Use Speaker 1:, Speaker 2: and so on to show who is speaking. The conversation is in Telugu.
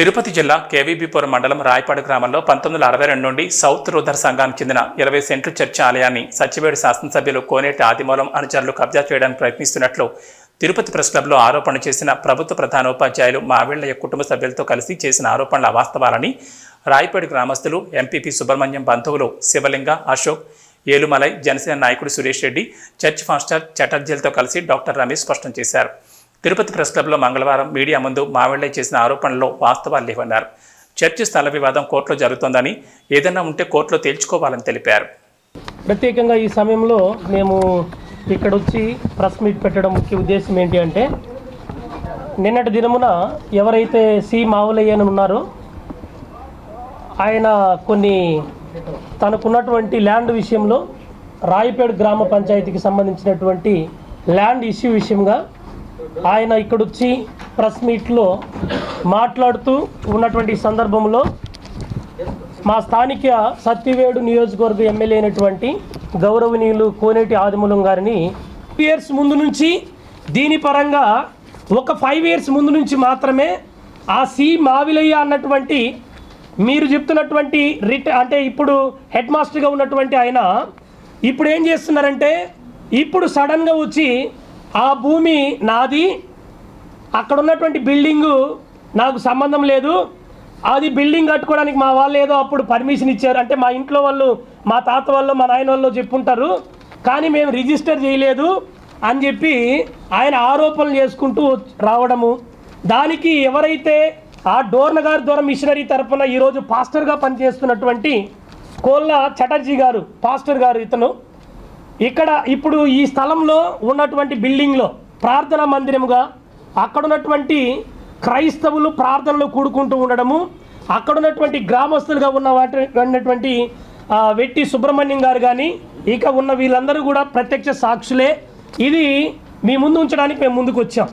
Speaker 1: తిరుపతి జిల్లా కేవీబీపురం మండలం రాయపాడు గ్రామంలో పంతొమ్మిది వందల అరవై రెండు నుండి సౌత్ రూదర్ సంఘానికి చెందిన ఇరవై సెంట్లు చర్చ్ ఆలయాన్ని సచివేడు శాసనసభ్యులు కోనేటి ఆదిమూలం అనుచరులు కబ్జా చేయడానికి ప్రయత్నిస్తున్నట్లు తిరుపతి ప్రెస్ క్లబ్లో ఆరోపణ చేసిన ప్రభుత్వ ప్రధానోపాధ్యాయులు మావిళ్ళయ్య కుటుంబ సభ్యులతో కలిసి చేసిన ఆరోపణల అవాస్తవాలని రాయపాడు గ్రామస్తులు ఎంపీపీ సుబ్రహ్మణ్యం బంధువులు శివలింగ అశోక్ ఏలుమలై జనసేన నాయకుడు సురేష్ రెడ్డి చర్చ్ మాస్టర్ చటర్జీలతో కలిసి డాక్టర్ రమేష్ స్పష్టం చేశారు. తిరుపతి ప్రెస్ క్లబ్లో మంగళవారం మీడియా ముందు మావిళ్ళై చేసిన ఆరోపణల్లో వాస్తవాలు లేవన్నారు. చర్చి స్థల వివాదం కోర్టులో జరుగుతోందని ఏదైనా ఉంటే కోర్టులో తేల్చుకోవాలని తెలిపారు.
Speaker 2: ప్రత్యేకంగా ఈ సమయంలో మేము ఇక్కడ వచ్చి ప్రెస్ మీట్ పెట్టడం ముఖ్య ఉద్దేశం ఏంటి అంటే నిన్నటి దినమున ఎవరైతే సి మావులయ్య అని ఉన్నారో ఆయన కొన్ని తనకున్నటువంటి ల్యాండ్ విషయంలో రాయపేడు గ్రామ పంచాయతీకి సంబంధించినటువంటి ల్యాండ్ ఇష్యూ విషయంగా ఆయన ఇక్కడొచ్చి ప్రెస్ మీట్లో మాట్లాడుతూ ఉన్నటువంటి సందర్భంలో మా స్థానిక సత్యవేడు నియోజకవర్గ ఎమ్మెల్యే అయినటువంటి గౌరవనీయులు కోనేటి ఆదిమూలం గారిని ఇయర్స్ ముందు నుంచి దీని పరంగా ఒక ఫైవ్ ఇయర్స్ ముందు నుంచి మాత్రమే ఆ సి మావిలయ్య అన్నటువంటి మీరు చెప్తున్నటువంటి రిట అంటే ఇప్పుడు హెడ్ మాస్టర్గా ఉన్నటువంటి ఆయన ఇప్పుడు ఏం చేస్తున్నారంటే ఇప్పుడు సడన్గా వచ్చి ఆ భూమి నాది అక్కడ ఉన్నటువంటి బిల్డింగు నాకు సంబంధం లేదు. అది బిల్డింగ్ కట్టుకోవడానికి మా వాళ్ళు ఏదో అప్పుడు పర్మిషన్ ఇచ్చారు. అంటే మా ఇంట్లో వాళ్ళు మా తాత వాళ్ళు మా నాయన వాళ్ళు చెప్పుంటారు. కానీ మేము రిజిస్టర్ చేయలేదు అని చెప్పి ఆయన ఆరోపణలు చేసుకుంటూ రావడము. దానికి ఎవరైతే ఆ డోర్న గారి ద్వారా మిషనరీ తరపున ఈరోజు పాస్టర్గా పనిచేస్తున్నటువంటి కోళ్ళ చటర్జీ గారు పాస్టర్ గారు ఇతను ఇక్కడ ఇప్పుడు ఈ స్థలంలో ఉన్నటువంటి బిల్డింగ్లో ప్రార్థన మందిరముగా అక్కడ ఉన్నటువంటి క్రైస్తవులు ప్రార్థనలు కూడుకుంటూ ఉండడము అక్కడ ఉన్నటువంటి గ్రామస్తులుగా ఉన్న ఉన్నటువంటి వెట్టి సుబ్రహ్మణ్యం గారు కానీ ఇక ఉన్న వీళ్ళందరూ కూడా ప్రత్యక్ష సాక్షులే. ఇది మీ ముందు ఉంచడానికి మేము ముందుకు వచ్చాం